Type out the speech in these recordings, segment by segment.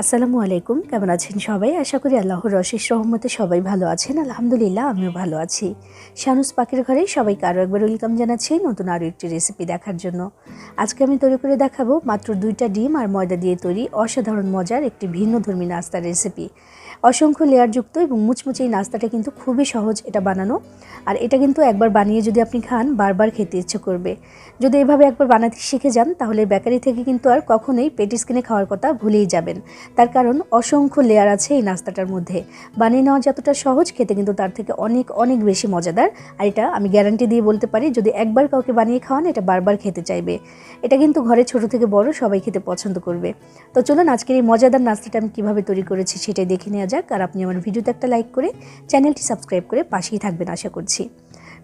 আসসালামু আলাইকুম। কেমন আছেন সবাই? আশা করি আল্লাহর রশেষ রহমতে সবাই ভালো আছেন। আলহামদুলিল্লাহ, আমিও ভালো আছি। শানুস পাখির ঘরে সবাইকে আরও একবার ওয়েলকাম জানাচ্ছি নতুন আরও একটি রেসিপি দেখার জন্য। আজকে আমি তৈরি করে দেখাবো মাত্র দুইটা ডিম আর ময়দা দিয়ে তৈরি অসাধারণ মজার একটি ভিন্ন ধর্মী নাস্তার রেসিপি অসংখ্য লেয়ারযুক্ত এবং মুচমুচে এই নাস্তাটা কিন্তু খুবই সহজ এটা বানানো। আর এটা কিন্তু একবার বানিয়ে যদি আপনি খান, বারবার খেতে ইচ্ছে করবে। যদি এভাবে একবার বানাতে শিখে যান, তাহলে বেকারি থেকে কিন্তু আর কখনোই পেটিস কিনে খাওয়ার কথা ভুলেই যাবেন। তার কারণ অসংখ্য লেয়ার আছে এই নাস্তাটার মধ্যে। বানিয়ে নেওয়া যতটা সহজ, খেতে কিন্তু তার থেকে অনেক অনেক বেশি মজাদার। আর এটা আমি গ্যারান্টি দিয়ে বলতে পারি, যদি একবার কাউকে বানিয়ে খাওয়ান, এটা বারবার খেতে চাইবে। এটা কিন্তু ঘরে ছোট থেকে বড় সবাই খেতে পছন্দ করবে। তো চলুন আজকের এই মজাদার নাস্তাটা আমি কীভাবে তৈরি করেছি, সেটাই দেখে নেওয়া যাক, আর আপনি আমার ভিডিওতে একটা লাইক করে চ্যানেলটি সাবস্ক্রাইব করে পাশেই থাকবেন আশা করছি।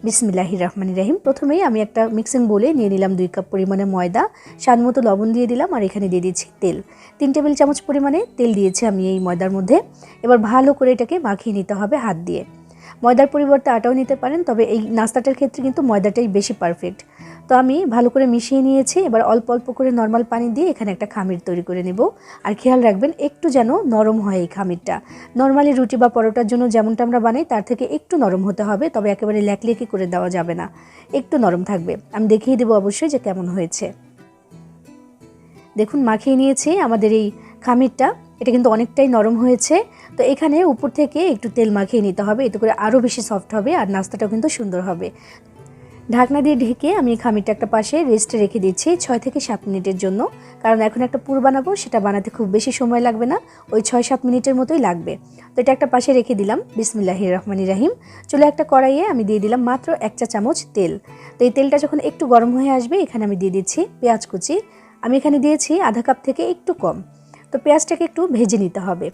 বিসমিল্লাহি রহমানি রাহিম। প্রথমেই আমি একটা মিক্সিং বলে নিয়ে নিলাম দুই কাপ পরিমাণে ময়দা, স্বাদ মতো লবণ দিয়ে দিলাম আর এখানে দিয়ে দিচ্ছি তেল। তিন টেবিল চামচ পরিমাণে তেল দিয়েছি আমি এই ময়দার মধ্যে। এবার ভালো করে এটাকে মাখিয়ে নিতে হবে হাত দিয়ে। ময়দার পরিবর্তে আটাও নিতে পারেন, তবে এই নাস্তাটার ক্ষেত্রে কিন্তু ময়দাটাই বেশি পারফেক্ট তো আমি ভালো করে মিশিয়ে নিয়েছি, এবার অল্প অল্প করে নর্মাল পানি দিয়ে এখানে একটা খামির তৈরি করে নেব। আর খেয়াল রাখবেন, একটু যেন নরম হয় এই খামিরটা। নর্মালি রুটি বা পরোটার জন্য যেমনটা আমরা বানাই, তার থেকে একটু নরম হতে হবে, তবে একেবারে ল্যাকলেকি করে দেওয়া যাবে না। একটু নরম থাকবে। আমি দেখিয়ে দেবো অবশ্যই যে কেমন হয়েছে। দেখুন, মাখিয়ে নিয়েছি আমাদের এই খামিরটা। এটা কিন্তু অনেকটাই নরম হয়েছে। তো এখানে উপর থেকে একটু তেল মাখিয়ে নিতে হবে, এতে করে আরও বেশি সফট হবে আর নাস্তাটাও কিন্তু সুন্দর হবে। ঢাকনা দিয়ে ঢেকে আমি খামিরটা একটা পাশে রেস্টে রেখে দিচ্ছি ছয় থেকে সাত মিনিটের জন্য। কারণ এখন একটা পুর বানাবো, সেটা বানাতে খুব বেশি সময় লাগবে না, ওই ছয় সাত মিনিটের মতোই লাগবে। তো এটা একটা পাশে রেখে দিলাম বিসমিল্লাহ রহমানি রাহিম। চলে একটা কড়াইয়ে আমি দিয়ে দিলাম মাত্র এক চা চামচ তেল। তো এই তেলটা যখন একটু গরম হয়ে আসবে, এখানে আমি দিয়ে দিচ্ছি পেঁয়াজ কুচি। আমি এখানে দিয়েছি আধা কাপ থেকে একটু কম। তো পেঁয়াজটাকে একটু ভেজে নিতে হবে।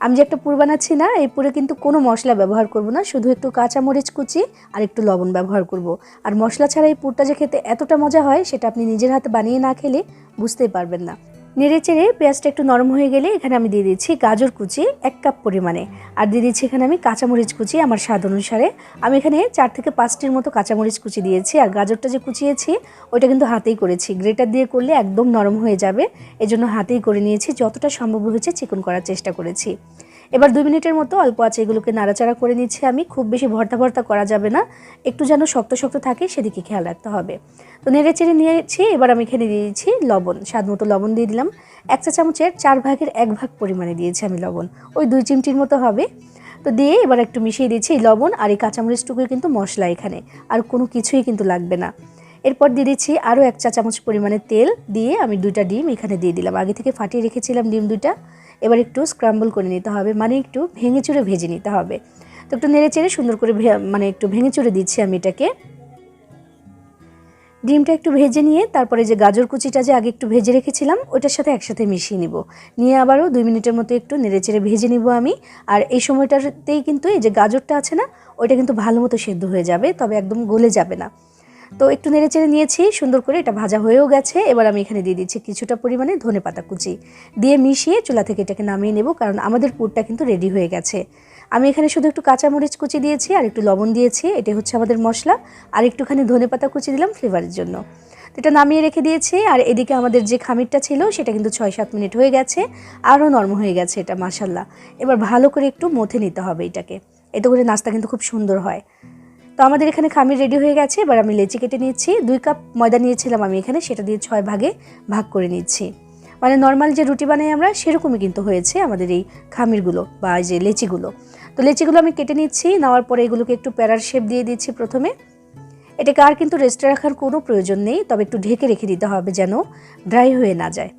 আমি যে একটা পুর বানাচ্ছি না, এই পুরে কিন্তু কোনো মশলা ব্যবহার করব না, শুধু একটু কাঁচামরিচ কুচি আর একটু লবণ ব্যবহার করব। আর মশলা ছাড়া এই পুরটা যে খেতে এতটা মজা হয়, সেটা আপনি নিজের হাতে বানিয়ে না খেলে বুঝতেই পারবেন না। নেড়ে চেড়ে পেঁয়াজটা একটু নরম হয়ে গেলে এখানে আমি দিয়ে দিচ্ছি গাজর কুচি এক কাপ পরিমাণে। আর দিয়ে দিচ্ছি এখানে আমি কাঁচামরিচ কুচি আমার স্বাদ অনুসারে। আমি এখানে চার থেকে পাঁচটির মতো কাঁচামরিচ কুচি দিয়েছি। আর গাজরটা যে কুচিয়েছি, ওইটা কিন্তু হাতেই করেছি। গ্রেটার দিয়ে করলে একদম নরম হয়ে যাবে। এজন্য হাতেই করে নিয়েছি। যতটা সম্ভব হয়েছে চিকন করার চেষ্টা করেছি। এবার দুই মিনিটের মতো অল্প আছে, এগুলোকে নাড়াচাড়া করে নিচ্ছি আমি। খুব বেশি ভর্তা ভর্তা করা যাবে না। একটু যেন শক্ত শক্ত থাকে, সেদিকে খেয়াল রাখতে হবে। তো নেড়ে চেড়ে নিয়েছি, এবার আমি এখানে দিয়ে দিচ্ছি লবণ, স্বাদ মতো লবণ দিয়ে দিলাম। এক চা চামচের চার ভাগের এক ভাগ পরিমাণে দিয়েছি আমি লবণ। ওই দুই চিমটির মতো হবে। তো দিয়ে এবার একটু মিশিয়ে দিয়েছি এই লবণ আর এই কাঁচামরিচটুকুই কিন্তু মশলা এখানে, আর কোনো কিছুই কিন্তু লাগবে না। এরপর দিয়ে দিচ্ছি আরও এক চা চামচ পরিমাণে তেল। দিয়ে আমি দুইটা ডিম এখানে দিয়ে দিলাম। আগে থেকে ফাটিয়ে রেখেছিলাম ডিম দুইটা। এবার একটু স্ক্রাম্বল করে নিতে হবে মানে একটু ভেঙে চুরে ভেজে নিতে হবে। তো একটু নেড়ে চেড়ে সুন্দর করে মানে একটু ভেঙে চুরে দিচ্ছি আমি এটাকে। ডিমটা একটু ভেজে নিয়ে তারপরে যে গাজর কুচিটা যে আগে একটু ভেজে রেখেছিলাম, ওইটার সাথে একসাথে মিশিয়ে নিব। নিয়ে আবারও দুই মিনিটের মতো একটু নেড়ে চেড়ে ভেজে নিব আমি। আর এই সময়টাতেই কিন্তু এই যে গাজরটা আছে না, ওইটা কিন্তু ভালো মতো সেদ্ধ হয়ে যাবে, তবে একদম গলে যাবে না। তো একটু নেড়ে চেড়ে নিয়েছি, সুন্দর করে এটা ভাজা হয়েও গেছে। এবার আমি এখানে দিয়ে দিচ্ছি কিছুটা পরিমাণে ধনে পাতা কুচি। দিয়ে মিশিয়ে চুলা থেকে এটাকে নামিয়ে নেব, কারণ আমাদের পুরটা কিন্তু রেডি হয়ে গেছে। আমি এখানে শুধু একটু কাঁচামরিচ কুচি দিয়েছি আর একটু লবণ দিয়েছি এটা হচ্ছে আমাদের মশলা। আর একটুখানি ধনে পাতা কুচি দিলাম ফ্লেভারের জন্য। এটা নামিয়ে রেখে দিয়েছি, আর এদিকে আমাদের যে খামিরটা ছিল, সেটা কিন্তু ছয় সাত মিনিট হয়ে গেছে, আরও নরম হয়ে গেছে এটা মাসাল্লাহ এবার ভালো করে একটু মথে নিতে হবে এটাকে। এতে করে নাস্তা কিন্তু খুব সুন্দর হয়। তো আমাদের এখানে খামির রেডি হয়ে গেছে। এবার আমি লেচি কেটে নিচ্ছি। দুই কাপ ময়দা নিয়েছিলাম আমি এখানে, সেটা দিয়ে ছয় ভাগে ভাগ করে নিচ্ছি। মানে নর্মাল যে রুটি বানাই আমরা, সেরকমই কিন্তু হয়েছে আমাদের এই খামিরগুলো বা যে লেচিগুলো। তো লেচিগুলো আমি কেটে নিচ্ছি, নেওয়ার পরে এগুলোকে একটু প্যারার শেপ দিয়ে দিচ্ছি প্রথমে। এটাকে আর কিন্তু রেস্টে রাখার কোনো প্রয়োজন নেই, তবে একটু ঢেকে রেখে দিতে হবে যেন ড্রাই হয়ে না যায়।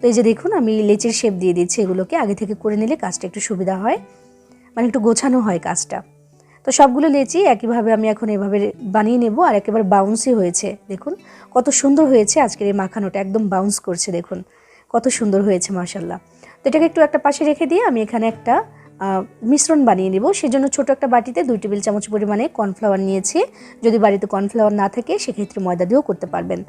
তো এই যে দেখুন, আমি লেচির শেপ দিয়ে দিচ্ছি এগুলোকে। আগে থেকে করে নিলে কাজটা একটু সুবিধা হয়। মানে একটু গোছানো হয় কাজটা। তো সবগুলো লেচি একইভাবে আমি এখন এভাবে বানিয়ে নেব আর একেবারে বাউন্সই হয়েছে। দেখুন, কত সুন্দর হয়েছে আজকের এই মাখানোটা, একদম বাউন্স করছে, দেখুন। কত সুন্দর হয়েছে মার্শাল্লাহ তো এটাকে একটু একটা পাশে রেখে দিয়ে আমি এখানে একটা মিশ্রণ বানিয়ে নেব। সেজন্য ছোট একটা বাটিতে দুই টেবিল চামচ পরিমাণে কর্নফ্লাওয়ার নিয়েছি। যদি বাড়িতে কর্নফ্লাওয়ার না থাকে, সেক্ষেত্রে ময়দা দিয়েও করতে পারবেন।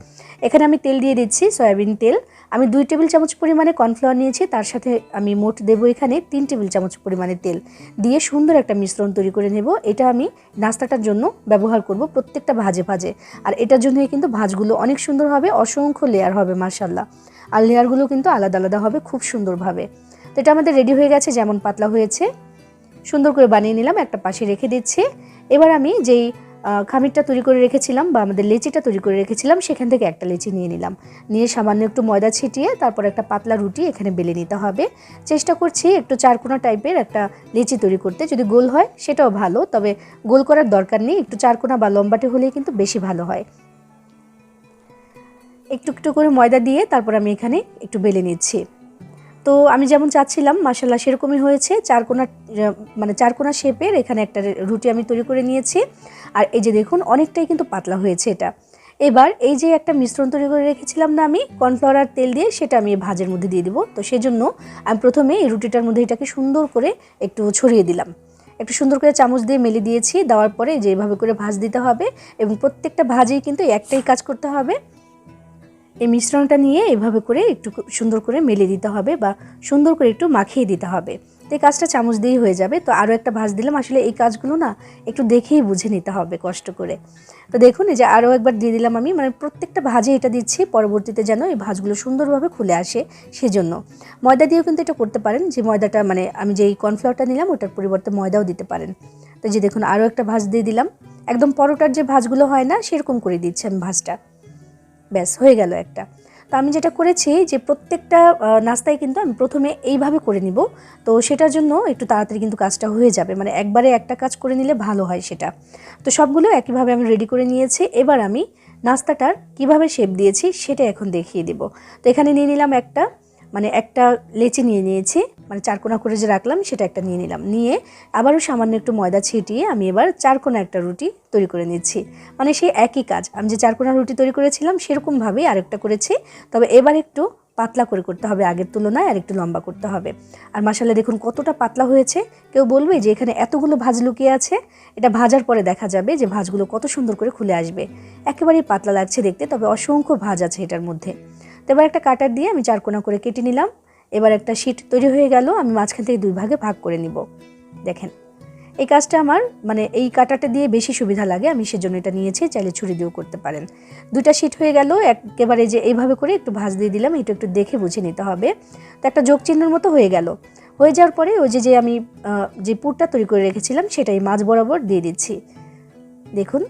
এখানে আমি তেল দিয়ে দিচ্ছি, সয়াবিন তেল। আমি দুই টেবিল চামচ পরিমাণে কর্নফ্লাওয়ার নিয়েছি, তার সাথে আমি মোট দেবো এখানে তিন টেবিল চামচ পরিমাণে তেল। দিয়ে সুন্দর একটা মিশ্রণ তৈরি করে নেব। এটা আমি নাস্তাটার জন্য ব্যবহার করব প্রত্যেকটা ভাজে ভাজে। আর এটার জন্যই কিন্তু ভাজগুলো অনেক সুন্দর হবে, অসংখ্য লেয়ার হবে মার্শাল্লাহ আর লেয়ারগুলো কিন্তু আলাদা আলাদা হবে, খুব সুন্দরভাবে। তো এটা আমাদের রেডি হয়ে গেছে, যেমন পাতলা হয়েছে। সুন্দর করে বানিয়ে নিলাম, একটা পাশে রেখে দিচ্ছি। এবার আমি যেই খামিরটা তৈরি করে রেখেছিলাম বা আমাদের লেচিটা তৈরি করে রেখেছিলাম, সেখান থেকে একটা লেচি নিয়ে নিলাম। নিয়ে সামান্য একটু ময়দা ছিটিয়ে তারপর একটা পাতলা রুটি এখানে বেলে নিতে হবে। চেষ্টা করছি একটু চারকোনা টাইপের একটা লেচি তৈরি করতে। যদি গোল হয়, সেটাও ভালো, তবে গোল করার দরকার নেই। একটু চারকোনা বা লম্বাটে হলেই কিন্তু বেশি ভালো হয়। একটু একটু করে ময়দা দিয়ে তারপর আমি এখানে একটু বেলে নিচ্ছি। তো আমি যেমন চাচ্ছিলাম মাসাল্লাহ সেরকমই হয়েছে। চারকোনা মানে চারকোনা শেপের এখানে একটা রুটি আমি তৈরি করে নিয়েছি। আর এই যে দেখুন, অনেকটাই কিন্তু পাতলা হয়েছে এটা। এবার এই যে একটা মিশ্রণ তৈরি করে রেখেছিলাম না আমি, কর্নফ্লাওয়ার তেল দিয়ে সেটা আমি ভাজের মধ্যে দিয়ে দিব। তো সেজন্য আমি প্রথমে এই রুটিটার মধ্যে এটাকে সুন্দর করে একটু ছড়িয়ে দিলাম। একটু সুন্দর করে চামচ দিয়ে মেলে দিয়েছি, দেওয়ার পরে যে এভাবে করে ভাজ দিতে হবে এবং প্রত্যেকটা ভাজেই কিন্তু একটাই কাজ করতে হবে। এই মিশ্রণটা নিয়ে এভাবে করে একটু সুন্দর করে মেলে দিতে হবে বা সুন্দর করে একটু মাখিয়ে দিতে হবে। তো এই কাজটা চামচ দিয়েই হয়ে যাবে। তো আরও একটা ভাজ দিলাম। আসলে এই কাজগুলো না একটু দেখেই বুঝে নিতে হবে কষ্ট করে। তো দেখুন, এই যে আরও একবার দিয়ে দিলাম আমি। মানে প্রত্যেকটা ভাজে এটা দিচ্ছি। পরবর্তীতে যেন এই ভাজগুলো সুন্দরভাবে খুলে আসে সেজন্য। ময়দা দিয়েও কিন্তু এটা করতে পারেন। যে ময়দাটা মানে আমি যেই কর্নফ্লাওয়ারটা নিলাম, ওটার পরিবর্তে ময়দাও দিতে পারেন। তো যে দেখুন আরও একটা ভাজ দিয়ে দিলাম। একদম পরোটার যে ভাজগুলো হয় না, সেরকম করে দিচ্ছি আমি ভাজটা। ব্যাস, হয়ে গেল একটা। তো আমি যেটা করেছি যে প্রত্যেকটা নাস্তায় কিন্তু আমি প্রথমে এইভাবে করে নিব। তো সেটার জন্য একটু তাড়াতাড়ি কিন্তু কাজটা হয়ে যাবে। মানে একবারে একটা কাজ করে নিলে ভালো হয় সেটা। তো সবগুলো একইভাবে আমি রেডি করে নিয়েছি। এবার আমি নাস্তাটার কীভাবে শেপ দিয়েছি সেটা এখন দেখিয়ে দিব। তো এখানে নিয়ে নিলাম একটা মানে একটা লেচি নিয়ে নিয়েছি মানে চারকোনা করে যে রাখলাম সেটা একটা নিয়ে নিলাম। নিয়ে আবারও সামান্য একটু ময়দা ছিটিয়ে আমি এবার চারকোনা একটা রুটি তৈরি করে নিচ্ছি। মানে সেই একই কাজ, আমি যে চারকোনা রুটি তৈরি করেছিলাম সেরকমভাবেই আরেকটা করেছি, তবে এবার একটু পাতলা করে করতে হবে আগের তুলনায় আর একটু লম্বা করতে হবে। আর মাসালে দেখুন কতটা পাতলা হয়েছে, কেউ বলবে যে এখানে এতগুলো ভাজ লুকিয়ে আছে, এটা ভাজার পরে দেখা যাবে যে ভাজগুলো কত সুন্দর করে খুলে আসবে। একেবারেই পাতলা লাগছে দেখতে, তবে অসংখ্য ভাজ আছে এটার মধ্যে। তো এবার একটা কাটার দিয়ে আমি চারকোনা করে কেটে নিলাম। এবার একটা শিট তৈরি হয়ে গেল, আমি মাঝখান থেকে দুই ভাগে ভাগ করে নিব। দেখেন, এই কাজটা আমার মানে এই কাটাটা দিয়ে বেশি সুবিধা লাগে, আমি সেজন্য এটা নিয়েছি, চাইলে ছুরি দিয়েও করতে পারেন। দুটা শিট হয়ে গেল, একেবারে যে এইভাবে করে একটু ভাজ দিয়ে দিলাম, এটা একটু দেখে বুঝে নিতে হবে। তো একটা যোগ চিহ্নের মতো হয়ে গেল। হয়ে যাওয়ার পরে ওই যে যে আমি যে পুরটা তৈরি করে রেখেছিলাম, সেটাই মাছ বরাবর দিয়ে দিচ্ছি। দেখুন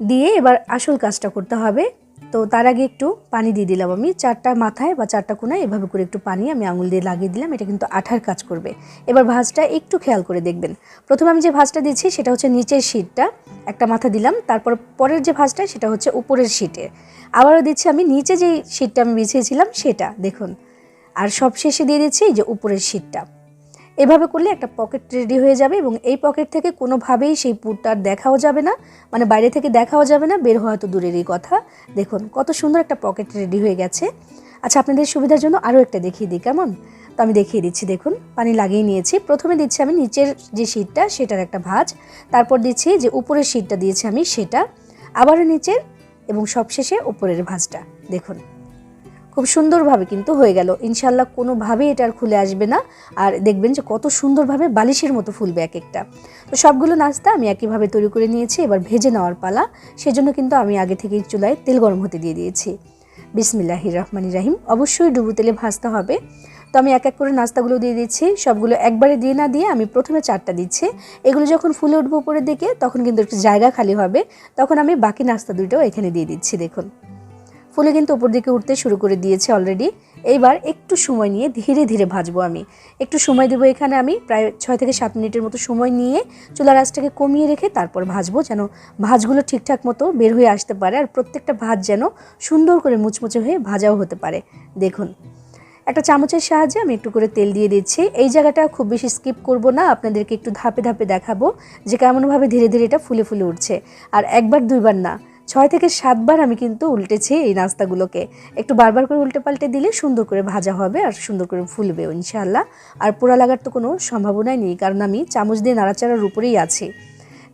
দিয়ে এবার আসল কাজটা করতে হবে। তো তার আগে একটু পানি দিয়ে দিলাম আমি। চারটা মাথায় বা চারটা কোনায় এভাবে করে একটু পানি আমি আঙুল দিয়ে লাগিয়ে দিলাম। এটা কিন্তু আঠার কাজ করবে। এবার ভাজটা একটু খেয়াল করে দেখবেন। প্রথমে আমি যে ভাজটা দিচ্ছি সেটা হচ্ছে নিচের শীটটা একটা মাথা দিলাম। তারপর পরের যে ভাজটা সেটা হচ্ছে উপরের শীটে। আবারও দিচ্ছি আমি নিচে যেই শীটটা আমি বিছিয়েছিলাম সেটা, দেখুন। আর সব শেষে দিয়ে দিচ্ছি এই যে উপরের শীটটা। এভাবে করলে একটা পকেট রেডি হয়ে যাবে এবং এই পকেট থেকে কোনোভাবেই সেই পুরটা আর দেখাও যাবে না। মানে বাইরে থেকে দেখাও যাবে না, বের হওয়া তো দূরেরই কথা। দেখুন, কত সুন্দর একটা পকেট রেডি হয়ে গেছে। আচ্ছা আপনাদের সুবিধার জন্য আরও একটা দেখিয়ে দিই, কেমন? তো আমি দেখিয়ে দিচ্ছি, দেখুন, পানি লাগিয়ে নিয়েছি। প্রথমে দিচ্ছি আমি নিচের যে শীটটা সেটার একটা ভাঁজ। তারপর দিচ্ছি যে উপরের শীটটা দিয়েছি আমি সেটা। আবারও নিচের এবং সবশেষে উপরের ভাঁজটা। দেখুন খুব সুন্দরভাবে কিন্তু হয়ে গেল। ইনশাল্লাহ কোনোভাবেই এটা আর খুলে আসবে না। আর দেখবেন যে কত সুন্দরভাবে বালিশের মতো ফুলবে এক একটা তো সবগুলো নাস্তা আমি একইভাবে তৈরি করে নিয়েছি, এবার ভেজে নেওয়ার পালা। সেজন্য কিন্তু আমি আগে থেকেই চুলায় তেল গরম হতে দিয়ে দিয়েছি। বিসমিল্লাহির রহমানির রাহিম। অবশ্যই ডুবু তেলে ভাজতে হবে। তো আমি এক এক করে নাস্তাগুলো দিয়ে দিচ্ছি সবগুলো একবারে দিয়ে না দিয়ে আমি প্রথমে চারটা দিচ্ছি। এগুলো যখন ফুলে উঠবো উপরের দিকে, তখন কিন্তু একটু জায়গা খালি হবে। তখন আমি বাকি নাস্তা দুটোও এখানে দিয়ে দিচ্ছি, দেখুন। ফুলে কিন্তু উপর দিকে উঠতে শুরু করে দিয়েছে অলরেডি এইবার একটু সময় নিয়ে ধীরে ধীরে ভাজবো আমি। একটু সময় দেবো এখানে আমি, প্রায় ছয় থেকে সাত মিনিটের মতো সময় নিয়ে চুলার আঁচটাকে কমিয়ে রেখে তারপর ভাজবো যেন ভাজগুলো ঠিকঠাক মতো বের হয়ে আসতে পারে আর প্রত্যেকটা ভাজ যেন সুন্দর করে মুচমুচে হয়ে ভাজাও হতে পারে। দেখুন, একটা চামচের সাহায্যে আমি একটু করে তেল দিয়ে দিচ্ছি। এই জায়গাটা খুব বেশি স্কিপ করব না, আপনাদেরকে একটু ধাপে ধাপে দেখাবো যে কেমনভাবে ধীরে ধীরে এটা ফুলে ফুলে উঠছে। আর একবার দুইবার না ছয় থেকে সাতবার আমি কিন্তু উল্টেছি এই নাস্তাগুলোকে। একটু বারবার করে উল্টে পাল্টে দিলে সুন্দর করে ভাজা হবে আর সুন্দর করে ফুলবে ইনশাল্লাহ আর পোড়া লাগার তো কোনো সম্ভাবনাই নেই, কারণ আমি চামচ দিয়ে নাড়াচাড়ার উপরেই আছি।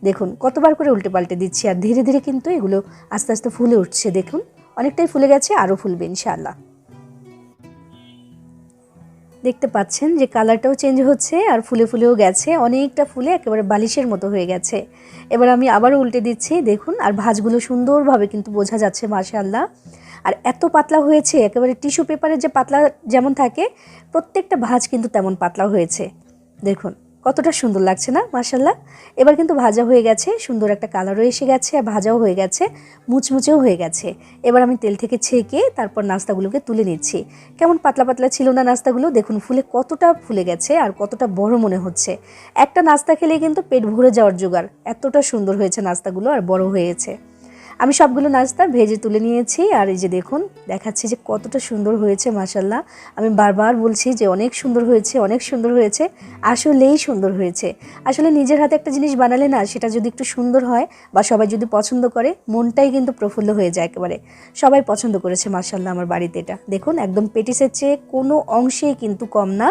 দেখুন, কতবার করে উল্টে পাল্টে দিচ্ছি আর ধীরে ধীরে কিন্তু এগুলো আস্তে আস্তে ফুলে উঠছে। দেখুন, অনেকটাই ফুলে গেছে, আরও ফুলবে, ইনশাআল্লাহ। দেখতে পাচ্ছেন যে কালারটাও চেঞ্জ হচ্ছে আর ফুলে ফুলেও গেছে। অনেকটা ফুলে একেবারে বালিশের মতো হয়ে গেছে। এবার আমি আবারও উল্টে দিচ্ছি, দেখুন, আর ভাজগুলো সুন্দরভাবে কিন্তু বোঝা যাচ্ছে, মাশাআল্লাহ। আর এত পাতলা হয়েছে, একেবারে টিস্যু পেপারের যে পাতলা যেমন থাকে, প্রত্যেকটা ভাজ কিন্তু তেমন পাতলা হয়েছে। দেখুন কতটা সুন্দর লাগছে না মাসাল্লাহ এবার কিন্তু ভাজা হয়ে গেছে, সুন্দর একটা কালারও এসে গেছে, আর ভাজাও হয়ে গেছে, মুচমুচেও হয়ে গেছে। এবার আমি তেল থেকে ছেঁকে তারপর নাস্তাগুলোকে তুলে নিচ্ছি। কেমন পাতলা পাতলা ছিল না নাস্তাগুলো, দেখুন ফুলে কতটা ফুলে গেছে আর কতটা বড় মনে হচ্ছে। একটা নাস্তা খেলে কিন্তু পেট ভরে যাওয়ার জোগাড়, এতটা সুন্দর হয়েছে নাস্তাগুলো আর বড় হয়েছে। আমি সবগুলো নাস্তা ভেজে তুলে নিয়েছি আর এই যে দেখুন, দেখাচ্ছি যে কতটা সুন্দর হয়েছে মাসাল্লাহ আমি বারবার বলছি যে অনেক সুন্দর হয়েছে, অনেক সুন্দর হয়েছে, আসলেই সুন্দর হয়েছে। আসলে নিজের হাতে একটা জিনিস বানালে না, সেটা যদি একটু সুন্দর হয় বা সবাই যদি পছন্দ করে, মনটাই কিন্তু প্রফুল্ল হয়ে যায় একেবারে। সবাই পছন্দ করেছে মাসাল্লাহ আমার বাড়িতে এটা। দেখুন, একদম পেটিসের চেয়ে কোনো অংশেই কিন্তু কম না,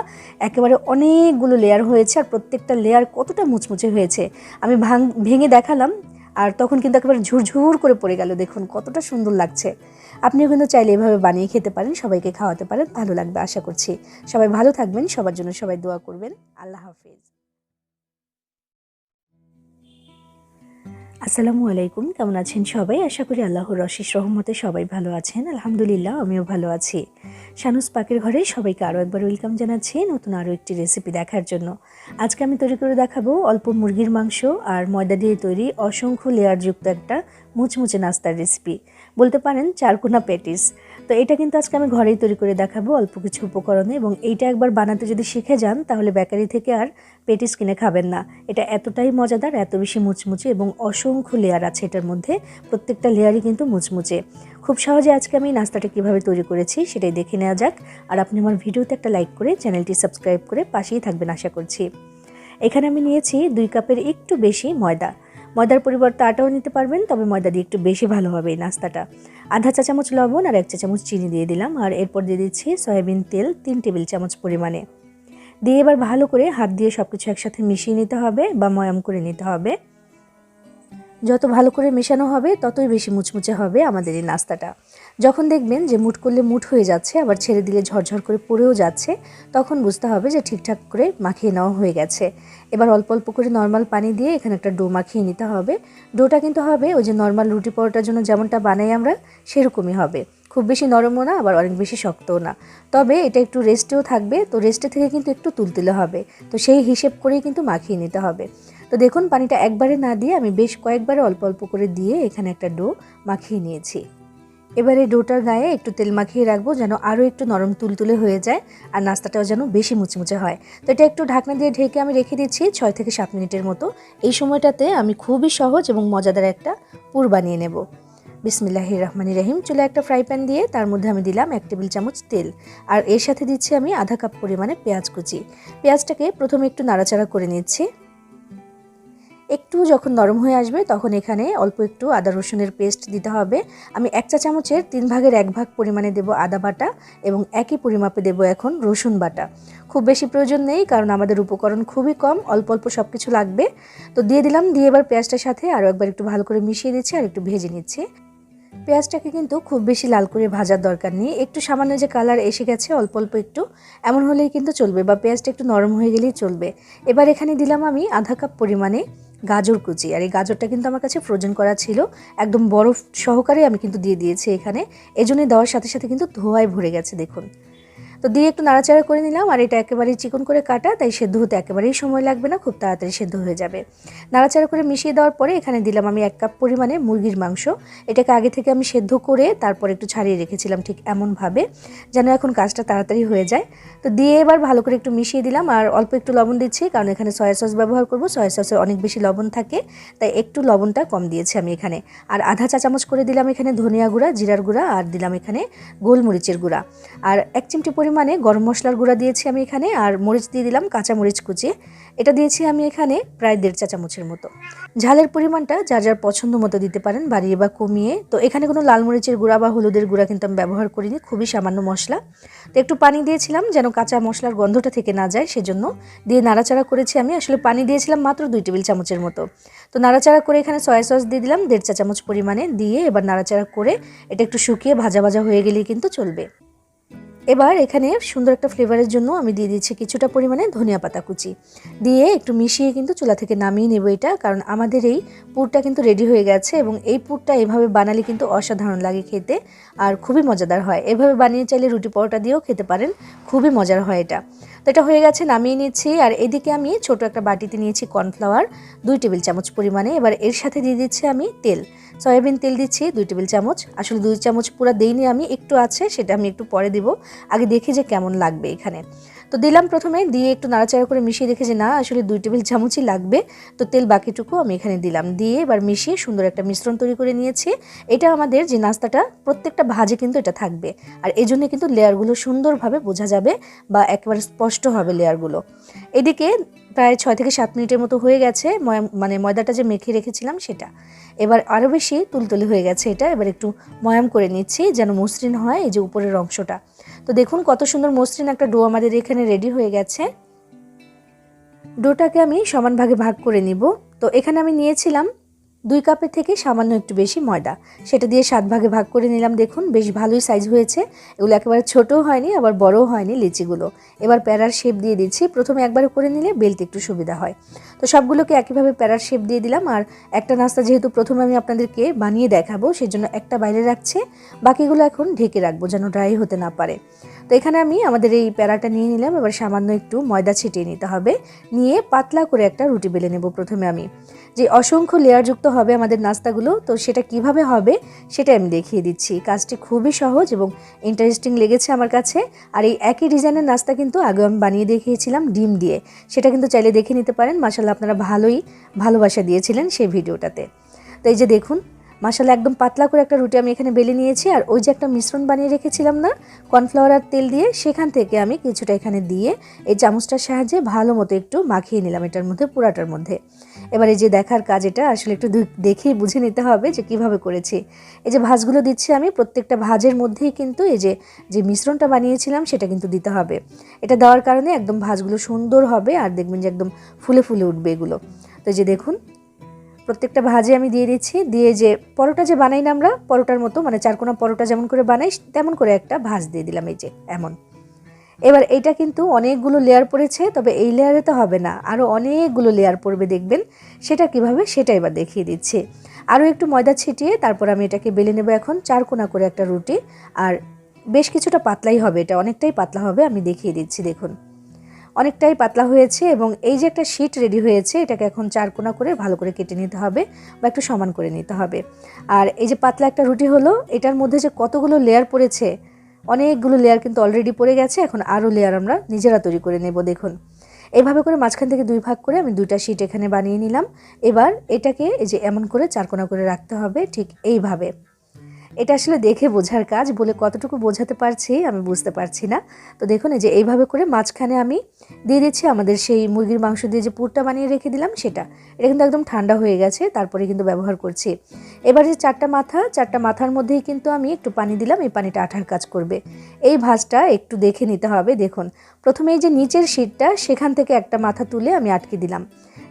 একেবারে অনেকগুলো লেয়ার হয়েছে আর প্রত্যেকটা লেয়ার কতটা মুচমুচে হয়েছে। আমি ভাঙ, ভেঙে দেখালাম আর তখন কিন্তু একেবারে ঝুরঝুর করে পড়ে গেল। দেখুন কতটা সুন্দর লাগছে। আপনিও কিন্তু চাইলে এভাবে বানিয়ে খেতে পারেন, সবাইকে খাওয়াতে পারেন, ভালো লাগবে আশা করছি। সবাই ভালো থাকবেন, সবার জন্য সবাই দোয়া করবেন। আল্লাহ হাফিজ। আসসালামু আলাইকুম, কেমন আছেন সবাই? আশা করি আল্লাহর রশিস রহমতে সবাই ভালো আছেন। আলহামদুলিল্লাহ, আমিও ভালো আছি। শানুস পাকের ঘরে সবাইকে আরও একবার ওয়েলকাম জানাচ্ছি নতুন আরও একটি রেসিপি দেখার জন্য। আজকে আমি তৈরি করে দেখাবো অল্প মুরগির মাংস আর ময়দা দিয়ে তৈরি অসংখ্য লেয়ারযুক্ত একটা মুচমুচে নাস্তার রেসিপি। বলতে পারেন চারকোনা প্যাটিস তো এটা কিন্তু আজকে আমি ঘরেই তৈরি করে দেখাবো অল্প কিছু উপকরণে এবং এইটা একবার বানাতে যদি শিখে যান, তাহলে বেকারি থেকে আর পেটিস কিনে খাবেন না। এটা এতটাই মজাদার, এত বেশি মুচমুচে এবং অসংখ্য লেয়ার আছে এটার মধ্যে। প্রত্যেকটা লেয়ারই কিন্তু মুচমুচে। খুব সহজে আজকে আমি নাস্তাটা কীভাবে তৈরি করেছি সেটাই দেখে নেওয়া যাক। আর আপনি আমার ভিডিওতে একটা লাইক করে চ্যানেলটি সাবস্ক্রাইব করে পাশেই থাকবেন আশা করছি। এখানে আমি নিয়েছি দুই কাপের একটু বেশি ময়দা। ময়দার পরিবর্তে আটাও নিতে পারবেন, তবে ময়দা দিয়ে একটু বেশি ভালো হবে এই নাস্তাটা। আধা চা চামচ লবণ আর এক চা চামচ চিনি দিয়ে দিলাম, আর এরপর দিয়ে দিচ্ছি সয়াবিন তেল তিন টেবিল চামচ পরিমাণে। দিয়ে এবার ভালো করে হাত দিয়ে সব কিছু একসাথে মিশিয়ে নিতে হবে বা ময়াম করে নিতে হবে। যত ভালো করে মেশানো হবে, ততই বেশি মুচমুচে হবে আমাদের এই নাস্তাটা। যখন দেখবেন যে মুট করলে মুট হয়ে যাচ্ছে, আবার ছেড়ে দিলে ঝরঝর করে পড়েও যাচ্ছে, তখন বুঝতে হবে যে ঠিকঠাক করে মাখিয়ে নেওয়া হয়ে গেছে। এবার অল্প অল্প করে নর্মাল পানি দিয়ে এখানে একটা ডো মাখিয়ে নিতে হবে। ডোটা কিন্তু হবে ওই যে নর্মাল রুটি পরোটার জন্য যেমনটা বানাই আমরা, সেরকমই হবে। খুব বেশি নরমও না, আবার অনেক বেশি শক্তও না। তবে এটা একটু রেস্টেও থাকবে, তো রেস্টে থেকে কিন্তু একটু তুলতুলে হবে। তো সেই হিসেব করেই কিন্তু মাখিয়ে নিতে হবে। তো দেখুন পানিটা একবারে না দিয়ে আমি বেশ কয়েকবারে অল্প অল্প করে দিয়ে এখানে একটা ডো মাখিয়ে নিয়েছি। এবারে ডোটার গায়ে একটু তেল মাখিয়ে রাখব যেন আরও একটু নরম তুলতুলে হয়ে যায় আর নাস্তাটাও যেন বেশি মুচমুচে হয়। তো এটা একটু ঢাকনা দিয়ে ঢেকে আমি রেখে দিচ্ছি ছয় থেকে সাত মিনিটের মতো। এই সময়টাতে আমি খুবই সহজ এবং মজাদার একটা পুর বানিয়ে নেব। বিসমিল্লাহির রহমানি রহিম। চুলে একটা ফ্রাই প্যান দিয়ে তার মধ্যে আমি দিলাম এক টেবিল চামচ তেল। আর এর সাথে দিচ্ছি আমি আধা কাপ পরিমাণে পেঁয়াজ কুচি। পেঁয়াজটাকে প্রথমে একটু নাড়াচাড়া করে নিচ্ছি। একটু যখন নরম হয়ে আসবে, তখন এখানে অল্প একটু আদা রসুনের পেস্ট দিতে হবে। আমি এক চা চামচের তিন ভাগের এক ভাগ পরিমাণে দেব আদা বাটা এবং একই পরিমাপে দেব এখন রসুন বাটা। খুব বেশি প্রয়োজন নেই, কারণ আমাদের উপকরণ খুবই কম, অল্প অল্প সব কিছু লাগবে। তো দিয়ে দিলাম, দিয়ে এবার পেঁয়াজটার সাথে আরও একবার একটু ভালো করে মিশিয়ে দিচ্ছি আর একটু ভেজে নিচ্ছি। পেঁয়াজটাকে কিন্তু খুব বেশি লাল করে ভাজার দরকার নেই। একটু সামান্য যে কালার এসে গেছে, অল্প অল্প একটু, এমন হলেই কিন্তু চলবে বা পেঁয়াজটা একটু নরম হয়ে গেলেই চলবে। এবার এখানে দিলাম আমি আধা কাপ পরিমাণে গাজর কুচি। আর এই গাজরটা কিন্তু আমার কাছে ফ্রোজেন করা ছিল। একদম বরফ সহকারে আমি কিন্তু দিয়ে দিয়েছি এখানে। এজন্য দেওয়ার সাথে সাথে কিন্তু ধোয়ায় ভরে গেছে, দেখুন। তো দিয়ে একটু নাড়াচাড়া করে নিলাম আর এটা একেবারেই চিকন করে কাটা, তাই সেদ্ধ হতে একেবারেই সময় লাগবে না, খুব তাড়াতাড়ি সেদ্ধ হয়ে যাবে। নাড়াচাড়া করে মিশিয়ে দেওয়ার পরে এখানে দিলাম আমি এক কাপ পরিমাণে মুরগির মাংস। এটাকে আগে থেকে আমি সেদ্ধ করে তারপর একটু ছাড়িয়ে রেখেছিলাম ঠিক এমনভাবে, যেন এখন কাজটা তাড়াতাড়ি হয়ে যায়। তো দিয়ে এবার ভালো করে একটু মিশিয়ে দিলাম আর অল্প একটু লবণ দিচ্ছি, কারণ এখানে সয়া সস ব্যবহার করব, সয়া সসে অনেক বেশি লবণ থাকে, তাই একটু লবণটা কম দিয়েছি আমি এখানে। আর আধা চা চামচ করে দিলাম এখানে ধনিয়া গুঁড়া, জিরার গুঁড়া, আর দিলাম এখানে গোলমরিচের গুঁড়া। আর এক চিমটি পরিমাণে গরম মশলার গুঁড়া দিয়েছি আমি এখানে, আর মরিচ দিয়ে দিলাম কাঁচা মরিচ কুচিয়ে এটা দিয়েছি আমি এখানে প্রায় দেড় চা চামচের মতো। ঝালের পরিমাণটা যা যার পছন্দ মতো দিতে পারেন, বাড়িয়ে বা কমিয়ে। তো এখানে কোনো লাল মরিচের গুঁড়া বা হলুদের গুঁড়া কিন্তু আমি ব্যবহার করিনি, খুবই সামান্য মশলা। তো একটু পানি দিয়েছিলাম যেন কাঁচা মশলার গন্ধটা থেকে না যায় সেজন্য। দিয়ে নাড়াচাড়া করেছি আমি, আসলে পানি দিয়েছিলাম মাত্র দুই টেবিল চামচের মতো। তো নাড়াচাড়া করে এখানে সয়া সস দিয়ে দিলাম, দেড় চা চামচ পরিমাণে। দিয়ে এবার নাড়াচাড়া করে এটা একটু শুকিয়ে ভাজা ভাজা হয়ে গেলেই কিন্তু চলবে। এবার এখানে সুন্দর একটা ফ্লেভারের জন্য আমি দিয়ে দিচ্ছি কিছুটা পরিমাণে ধনিয়া পাতা কুচি। দিয়ে একটু মিশিয়ে কিন্তু চুলা থেকে নামিয়ে নেব এটা, কারণ আমাদের এই পুরটা কিন্তু রেডি হয়ে গেছে এবং এই পুরটা এভাবে বানালে কিন্তু অসাধারণ লাগে খেতে আর খুবই মজাদার হয়। এভাবে বানিয়ে চাইলে রুটি পরোটা দিয়েও খেতে পারেন, খুবই মজার হয় এটা। তো এটা হয়ে গেছে, নামিয়ে নিচ্ছি আর এদিকে আমি ছোট একটা বাটিতে নিয়েছি কর্নফ্লাওয়ার, দুই টেবিল চামচ পরিমাণে। এবার এর সাথে দিয়ে দিচ্ছি আমি তেল। সয়াবিন তেল দিচ্ছি, দুই টেবিল চামচ। আসলে দুই চামচ পুরো দেইনি আমি, একটু আছে, সেটা আমি একটু পরে দেব। আগে দেখি যে কেমন লাগবে এখানে। তো দিলাম প্রথমে, দিয়ে একটু নাড়াচাড়া করে মিশিয়ে দেখে যে, না, আসলে দুই টেবিল চামচই লাগবে। তো তেল বাকিটুকু আমি এখানে দিলাম। দিয়ে এবার মিশিয়ে সুন্দর একটা মিশ্রণ তৈরি করে নিয়েছি। এটা আমাদের যে নাস্তাটা, প্রত্যেকটা ভাজে কিন্তু এটা থাকবে। আর এই জন্য কিন্তু লেয়ারগুলো সুন্দরভাবে বোঝা যাবে বা একেবারে স্পষ্ট হবে লেয়ারগুলো। এদিকে প্রায় ছয় থেকে সাত মিনিটের মতো হয়ে গেছে। মানে ময়দাটা যে মেখে রেখেছিলাম সেটা। এবার আরও বেশি তুলতুলি হয়ে গেছে এটা। এবার একটু ময়াম করে নিচ্ছি যেন মসৃণ হয় এই যে উপরের অংশটা। তো দেখুন কত সুন্দর মসৃণ একটা ডো আমাদের এখানে রেডি হয়ে গেছে। ডোটাকে আমি সমান ভাগে ভাগ করে নিব। তো এখানে আমি নিয়েছিলাম দুই কাপের থেকে সামান্য একটু বেশি ময়দা। সেটা দিয়ে সাত ভাগে ভাগ করে নিলাম। দেখুন, বেশ ভালোই সাইজ হয়েছে। এগুলো একেবারে ছোটও হয়নি, আবার বড়ও হয়নি লিচিগুলো। এবার প্যারার শেপ দিয়ে দিচ্ছি। প্রথমে একবার করে নিলে বেলতে একটু সুবিধা হয়। তো সবগুলোকে একইভাবে প্যারার শেপ দিয়ে দিলাম। আর একটা নাস্তা যেহেতু প্রথমে আমি আপনাদেরকে বানিয়ে দেখাবো, সেজন্য একটা বাইরে রাখছে। বাকিগুলো এখন ঢেকে রাখব যেন ড্রাই হতে না পারে। তো এখানে আমি আমাদের এই প্যারাটা নিয়ে নিলাম। এবার সামান্য একটু ময়দা ছিটিয়ে নিতে হবে। নিয়ে পাতলা করে একটা রুটি বেলে নেব প্রথমে আমি। যে অসংখ্য লেয়ারযুক্ত হবে আমাদের নাস্তাগুলো, তো সেটা কীভাবে হবে সেটা আমি দেখিয়ে দিচ্ছি। কাজটি খুবই সহজ এবং ইন্টারেস্টিং লেগেছে আমার কাছে। আর এই একই ডিজাইনের নাস্তা কিন্তু আগে আমি বানিয়ে দেখিয়েছিলাম ডিম দিয়ে। সেটা কিন্তু চাইলে দেখে নিতে পারেন। মাসাল্লাহ আপনারা ভালোই ভালোবাসা দিয়েছিলেন সেই ভিডিওটাতে। তো এই যে দেখুন মাসালা একদম পাতলা করে একটা রুটি আমি এখানে বেলে নিয়েছি। আর ওই যে একটা মিশ্রণ বানিয়ে রেখেছিলাম না কর্নফ্লাওয়ার আর তেল দিয়ে, সেখান থেকে আমি কিছুটা এখানে দিয়ে এই চামচটার সাহায্যে ভালো মতো একটু মাখিয়ে নিলাম এটার মধ্যে, পুরাটার মধ্যে। এবার যে দেখার কাজ এটা, আসলে একটু দেখেই বুঝে নিতে হবে যে কীভাবে করেছি। এই যে ভাজগুলো দিচ্ছি আমি, প্রত্যেকটা ভাজের মধ্যেই কিন্তু এই যে যে মিশ্রণটা বানিয়েছিলাম সেটা কিন্তু দিতে হবে। এটা দেওয়ার কারণে একদম ভাজগুলো সুন্দর হবে আর দেখবেন যে একদম ফুলে ফুলে উঠবে এগুলো। তো যে দেখুন, প্রত্যেকটা ভাজে আমি দিয়ে দিচ্ছি, দিয়ে যে পরোটা যে বানাই না আমরা, পরোটার মতো মানে চারকোনা পরোটা যেমন করে বানাই, তেমন করে একটা ভাজ দিয়ে দিলাম এই যে, এমন। এবার এটা কিন্তু অনেকগুলো লেয়ার পড়েছে, তবে এই লেয়ারে তো হবে না। আরও অনেকগুলো লেয়ার পড়বে দেখবেন। সেটা কীভাবে সেটা এবার দেখিয়ে দিচ্ছি। আরও একটু ময়দা ছিটিয়ে তারপর আমি এটাকে বেলে নেব এখন চার কোনা করে একটা রুটি। আর বেশ কিছুটা পাতলাই হবে এটা, অনেকটাই পাতলা হবে, আমি দেখিয়ে দিচ্ছি, দেখুন। অনেকটাই পাতলা হয়েছে এবং এই যে একটা শিট রেডি হয়েছে, এটাকে এখন চার কোনা করে ভালো করে কেটে নিতে হবে বা একটু সমান করে নিতে হবে। আর এই যে পাতলা একটা রুটি হলো, এটার মধ্যে যে কতগুলো লেয়ার পড়েছে অনেকগুলো লেয়ার কিন্তু অলরেডি পড়ে গেছে, এখন আরও লেয়ার আমরা নিজেরা তৈরি করে নেব, দেখুন। এভাবে করে মাঝখান থেকে দুই ভাগ করে আমি দুইটা শিট এখানে বানিয়ে নিলাম। এবার এটাকে এই যে এমন করে চারকোনা করে রাখতে হবে ঠিক এইভাবে। এটা আসলে দেখে বোঝার কাজ, বলে কতটুকু বোঝাতে পারছি আমি বুঝতে পারছি না। তো দেখুন, এই যে এইভাবে করে মাঝখানে আমি দিয়ে দিচ্ছি, আমাদের সেই মুরগির মাংস দিয়ে যে পুরটা বানিয়ে রেখে দিলাম সেটা। এটা কিন্তু একদম ঠান্ডা হয়ে গেছে, তারপরে কিন্তু ব্যবহার করছি। এবার যে চারটা মাথা, চারটা মাথার মধ্যেই কিন্তু আমি একটু পানি দিলাম, এই পানিটা আঠার কাজ করবে। এই ভাজটা একটু দেখে নিতে হবে, দেখুন। প্রথমে এই যে নিচের শীটটা সেখান থেকে একটা মাথা তুলে আমি আটকে দিলাম।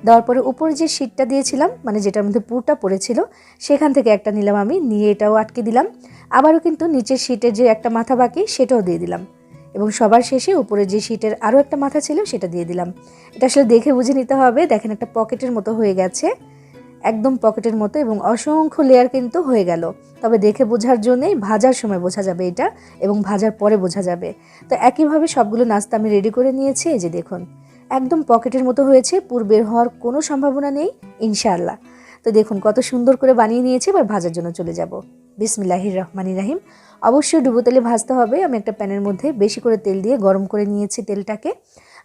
দেওয়ার পরে উপরে যে শীটটা দিয়েছিলাম মানে যেটার মধ্যে পুরটা পড়েছিল, সেখান থেকে একটা নিলাম আমি, নিয়ে এটাও আটকে দিলাম। আবারও কিন্তু নিচের শীটের যে একটা মাথা বাকি, সেটাও দিয়ে দিলাম। এবং সবার শেষে উপরে যে শীটের আরও একটা মাথা ছিল, সেটা দিয়ে দিলাম। এটা আসলে দেখে বুঝে নিতে হবে। দেখেন একটা পকেটের মতো হয়ে গেছে। একদম পকেটের মতো এবং অসংখ্য লেয়ার কিন্তু হয়ে গেল। তবে দেখে বোঝার জন্যেই ভাজার সময় বোঝা যাবে এটা এবং ভাজার পরে বোঝা যাবে। তো একইভাবে সবগুলো নাস্তা আমি রেডি করে নিয়েছি, এই যে দেখুন। একদম পকেটের মতো হয়েছে পূর্বের হওয়ার কোনো সম্ভাবনা নেই, ইনশাআল্লাহ। তো দেখুন, কত সুন্দর করে বানিয়ে নিয়েছে, এবার ভাজার জন্য চলে যাব। বিসমিল্লাহির রহমানির রাহিম। অবশ্যই ডুবো তেলে ভাজতে হবে। আমি একটা প্যানের মধ্যে বেশি করে তেল দিয়ে গরম করে নিয়েছি তেলটাকে।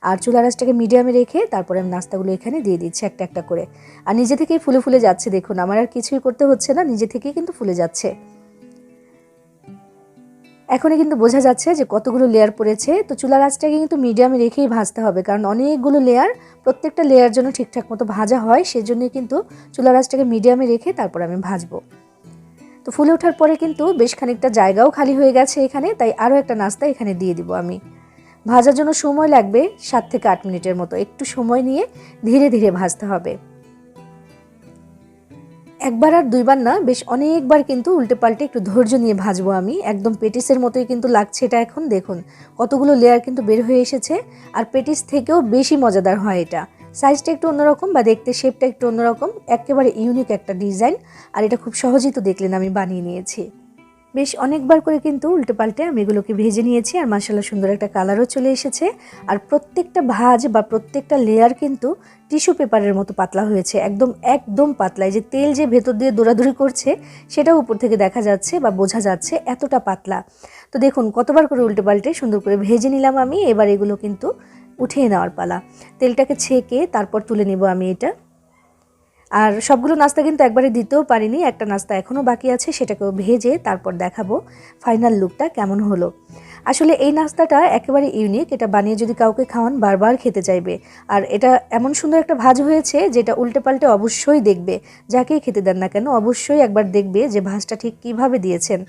আর চুলা রাসটাকে মিডিয়ামে রেখে তারপরে আমি নাস্তাগুলো এখানে দিয়ে দিচ্ছি একটা একটা করে। আর নিজে থেকেই ফুলে ফুলে যাচ্ছে দেখুন, আমার আর কিছুই করতে হচ্ছে না, নিজে থেকেই কিন্তু ফুলে যাচ্ছে। এখনই কিন্তু বোঝা যাচ্ছে যে কতগুলো লেয়ার পড়েছে। তো চুলা রাসটাকে কিন্তু মিডিয়ামে রেখেই ভাজতে হবে, কারণ অনেকগুলো লেয়ার প্রত্যেকটা লেয়ার জন্য ঠিকঠাক মতো ভাজা হয়, সেজন্যই কিন্তু চুলা রাসটাকে মিডিয়ামে রেখে তারপর আমি ভাজবো। তো ফুলে ওঠার পরে কিন্তু বেশ খানিকটা জায়গাও খালি হয়ে গেছে এখানে, তাই আরও একটা নাস্তা এখানে দিয়ে দিব আমি। ভাজার জন্য সময় লাগবে সাত থেকে আট মিনিটের মতো। একটু সময় নিয়ে ধীরে ধীরে ভাজতে হবে। একবার আর দুইবার না, বেশ অনেকবার কিন্তু উল্টে পাল্টে একটু ধৈর্য নিয়ে ভাজবো আমি। একদম পেটিসের মতোই কিন্তু লাগছে এটা এখন, দেখুন। কতগুলো লেয়ার কিন্তু বের হয়ে এসেছে, আর পেটিস থেকেও বেশি মজাদার হয় এটা। সাইজটা একটু অন্যরকম বা দেখতে শেপটা একটু অন্যরকম, একেবারে ইউনিক একটা ডিজাইন আর এটা খুব সহজেই তো দেখলেন আমি বানিয়ে নিয়েছি। বেশ অনেকবার করে কিন্তু উল্টে পাল্টে আমি এগুলোকে ভেজে নিয়েছি আর মাসাল্লাহ সুন্দর একটা কালারও চলে এসেছে। আর প্রত্যেকটা ভাজ বা প্রত্যেকটা লেয়ার কিন্তু টিস্যু পেপারের মতো পাতলা হয়েছে, একদম একদম পাতলা। যে তেল যে ভেতর দিয়ে দৌড়াদৌড়ি করছে সেটাও উপর থেকে দেখা যাচ্ছে বা বোঝা যাচ্ছে এতটা পাতলা। তো দেখুন, কতবার করে উল্টে পাল্টে সুন্দর করে ভেজে নিলাম আমি, এবার এগুলো কিন্তু উঠিয়ে নেওয়ার পালা। তেলটাকে ছেঁকে তারপর তুলে নেব আমি এটা। আর সবগুলো নাস্তা কিন্তু একবারে দিতেও পারিনি, একটা নাস্তা এখনও বাকি আছে, সেটাকেও ভেজে তারপর দেখাবো ফাইনাল লুকটা কেমন হলো। আসলে এই নাস্তাটা একেবারে ইউনিক, এটা বানিয়ে যদি কাউকে খাওয়ান বারবার খেতে চাইবে। আর এটা এমন সুন্দর একটা ভাজ হয়েছে যেটা উল্টে পাল্টে অবশ্যই দেখবে, যাকেই খেতে দেন না কেন অবশ্যই একবার দেখবে যে ভাজটা ঠিক কীভাবে দিয়েছেন।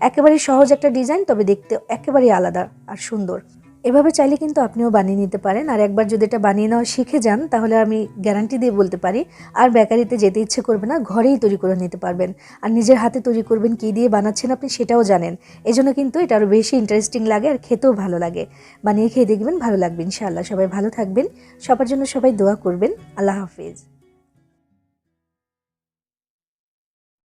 একেবারেই সহজ একটা ডিজাইন, তবে দেখতে একেবারেই আলাদা আর সুন্দর। এভাবে চাইলে কিন্তু আপনিও বানিয়ে নিতে পারেন। আর একবার যদি এটা বানিয়ে নেওয়া শিখে যান, তাহলে আমি গ্যারান্টি দিয়ে বলতে পারি, আর বেকারিতে যেতে ইচ্ছে করবে না, ঘরেই তৈরি করে নিতে পারবেন। আর নিজের হাতে তৈরি করবেন, কী দিয়ে বানাচ্ছেন আপনি সেটাও জানেন। এজন্য কিন্তু এটা আরও বেশি ইন্টারেস্টিং লাগে আর খেতেও ভালো লাগে। বানিয়ে খেয়ে দেখবেন, ভালো লাগবে ইনশাআল্লাহ। সবাই ভালো থাকবেন। সবার জন্য সবাই দোয়া করবেন। আল্লাহ হাফিজ।